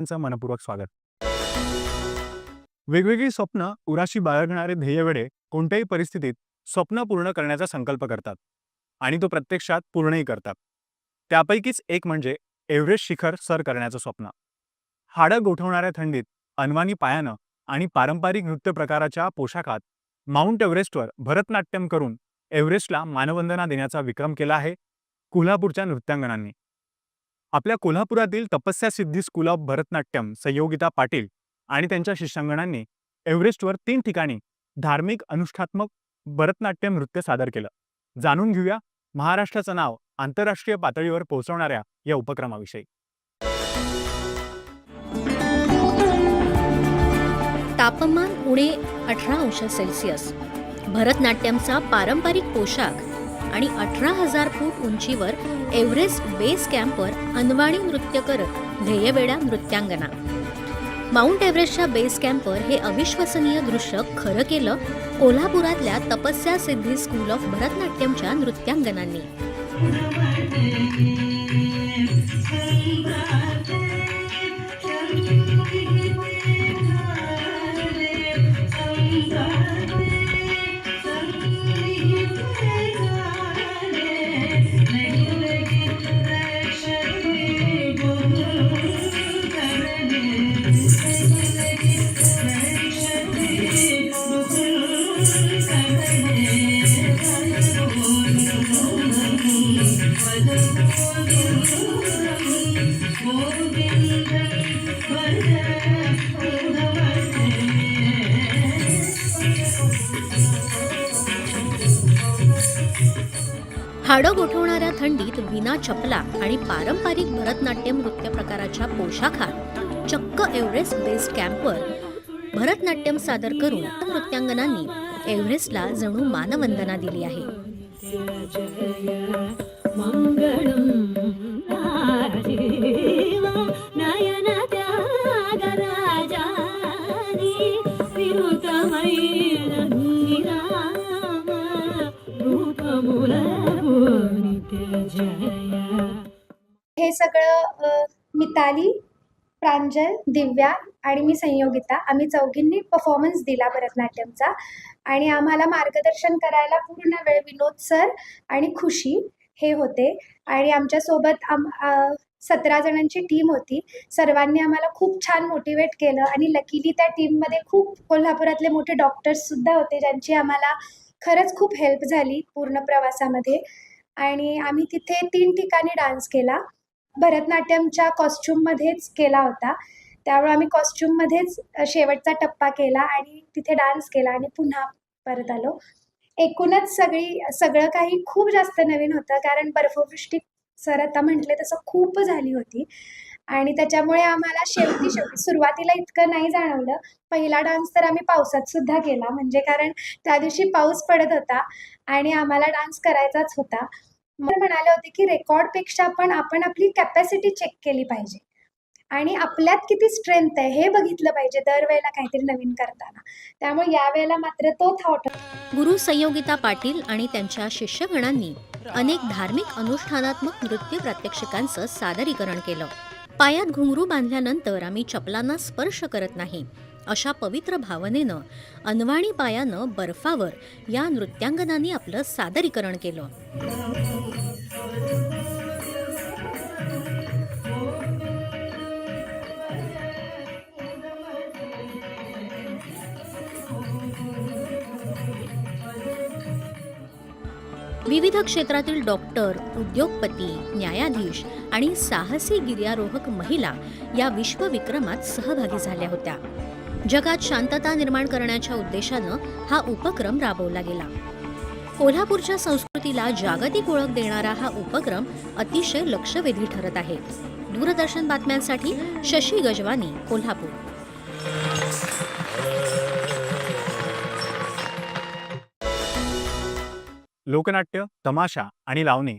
त्यांचं मनपूर्वक स्वागत. वेगवेगळी स्वप्न उराशी बाळगणारे ध्येयवेडे कोणत्याही परिस्थितीत स्वप्न पूर्ण करण्याचा संकल्प करतात आणि तो प्रत्यक्षात पूर्णही करतात. त्यापैकीच एक म्हणजे एव्हरेस्ट शिखर सर करण्याचं स्वप्न. हाडं गोठवणाऱ्या थंडीत अनवानी पायानं आणि पारंपरिक नृत्य प्रकाराच्या पोशाखात माउंट एव्हरेस्टवर भरतनाट्यम करून एव्हरेस्टला मानवंदना देण्याचा विक्रम केला आहे कोल्हापूरच्या नृत्यांगनांनी आपल्या कोल्हापुरातील तपस्या सिद्धी स्कूल ऑफ भरतनाट्यम संयोगिता पाटील आणि त्यांच्या शिष्यांगणांनी एव्हरेस्टवर तीन ठिकाणी धार्मिक अनुष्ठात्मक भरतनाट्यम नृत्य सादर केलं. जाणून घेऊया महाराष्ट्राचं नाव आंतरराष्ट्रीय पातळीवर पोहोचवणाऱ्या या उपक्रमाविषयी. तापमान उणे अठरा अंश सेल्सिअस. भरतनाट्यमचा पारंपरिक पोशाख आणि अठरा हजार फूट उंचीवर एव्हरेस्ट बेस कॅम्पवर अनवाणी नृत्य करत ध्येयवेड्या नृत्यांगना. माउंट एव्हरेस्टच्या बेस कॅम्पवर हे अविश्वसनीय दृश्य खरं केलं कोल्हापुरातल्या तपस्या सिद्धी स्कूल ऑफ भरतनाट्यमच्या नृत्यांगनांनी. हाडं गोठवणाऱ्या थंडीत विना चपला आणि पारंपरिक भरतनाट्यम नृत्य प्रकाराच्या पोशाखात चक्क एव्हरेस्ट बेस्ड कॅम्पवर भरतनाट्यम सादर करून नृत्यांगनांनी एव्हरेस्टला जणू मानवंदना दिली आहे. हे सगळं मिताली प्रांजल दिव्या आणि मी संयोगिता. आम्ही चौघींनी परफॉर्मन्स दिला भरतनाट्यमचा. आणि आम्हाला मार्गदर्शन करायला पूर्ण वेळ विनोद सर आणि खुशी हे होते. आणि आमच्यासोबत आम सतरा जणांची टीम होती. सर्वांनी आम्हाला खूप छान मोटिवेट केलं आणि लकीली त्या टीममध्ये खूप कोल्हापुरातले मोठे डॉक्टर्ससुद्धा होते ज्यांची आम्हाला खरंच खूप हेल्प झाली पूर्ण प्रवासामध्ये. आणि आम्ही तिथे तीन ठिकाणी डान्स केला. भरतनाट्यमच्या कॉस्च्युममध्येच केला होता. त्यामुळे आम्ही कॉस्च्युममध्येच शेवटचा टप्पा केला आणि तिथे डान्स केला आणि पुन्हा परत आलो. एकूणच सगळी सगळं काही खूप जास्त नवीन होतं कारण बर्फवृष्टी सर आता म्हटले तसं खूप झाली होती. आणि त्याच्यामुळे आम्हाला शेवटी शेवटी सुरुवातीला इतकं नाही जाणवलं. पहिला डान्स तर आम्ही पावसात सुद्धा केला. म्हणजे कारण त्या दिवशी पाऊस पडत होता आणि आम्हाला डान्स करायचाच होता. म्हणाले होते की रेकॉर्डपेक्षा पण आपण आपली कॅपॅसिटी चेक केली पाहिजे. आणि आपल्यात किती स्ट्रेंथ आहे हे बघितलं पाहिजे दरवेळेला काहीतरी नवीन करताना. त्यामुळे यावेळेला मात्र तो थॉट गुरु संयोगिता पाटील आणि त्यांच्या शिष्यगणांनी अनेक धार्मिक अनुष्ठानात्मक नृत्य प्रात्यक्षिकांचं सादरीकरण केलं. पायात घुंगरू बांधल्यानंतर आम्ही चपलांना स्पर्श करत नाही. अशा पवित्र भावनेनं अनवाणी पायानं बर्फावर या नृत्यांगनांनी आपलं सादरीकरण केलं. विविध क्षेत्रातील डॉक्टर उद्योगपती न्यायाधीश आणि साहसी गिर्यारोहक महिला या विश्वविक्रमात सहभागी झाल्या होत्या. जगात शांतता निर्माण करण्याच्या उद्देशानं हा उपक्रम राबवला गेला. कोल्हापूरच्या संस्कृतीला जागतिक ओळख देणारा हा उपक्रम अतिशय लक्षवेधी ठरत आहे. दूरदर्शन बातम्यांसाठी शशी गजवानी कोल्हापूर. लोकनाट्य तमाशा आणि लावणी